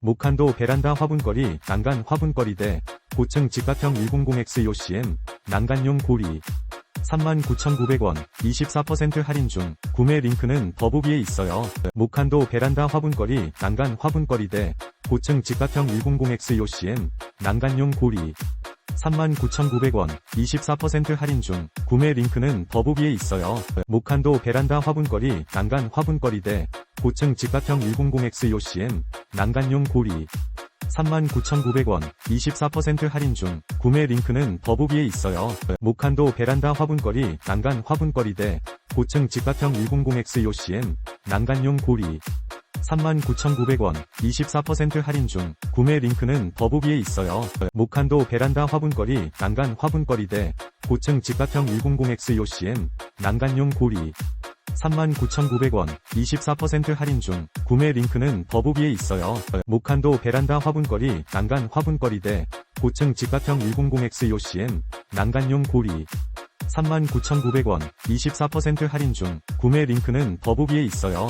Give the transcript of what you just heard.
목한도 베란다 화분거리 난간 화분거리대 고층 직각형 100X 요CM 난간용 고리 39,900원 24% 할인 중 구매 링크는 더보기에 있어요. 목한도 베란다 화분거리 난간 화분거리대 고층 직각형 100X 요CM 난간용 고리 39,900원 24% 할인 중 구매 링크는 더보기에 있어요. 목한도 베란다 화분거리 난간 화분거리대 고층 직각형 100X 요CM 난간용 고리 39,900원 24% 할인 중 구매 링크는 더보기에 있어요. 목한도 베란다 화분거리 난간 화분거리 대 고층 직각형 100X 요CM 난간용 고리 39,900원 24% 할인 중 구매 링크는 더보기에 있어요. 목한도 베란다 화분거리 난간 화분거리 대 고층 직각형 100X 요CM 난간용 고리 39,900원 24% 할인 중 구매 링크는 더보기에 있어요. 목한도 베란다 화분거리 난간 화분거리 대 고층 직각형 100X 요CM 난간용 고리 39,900원 24% 할인 중 구매 링크는 더보기에 있어요.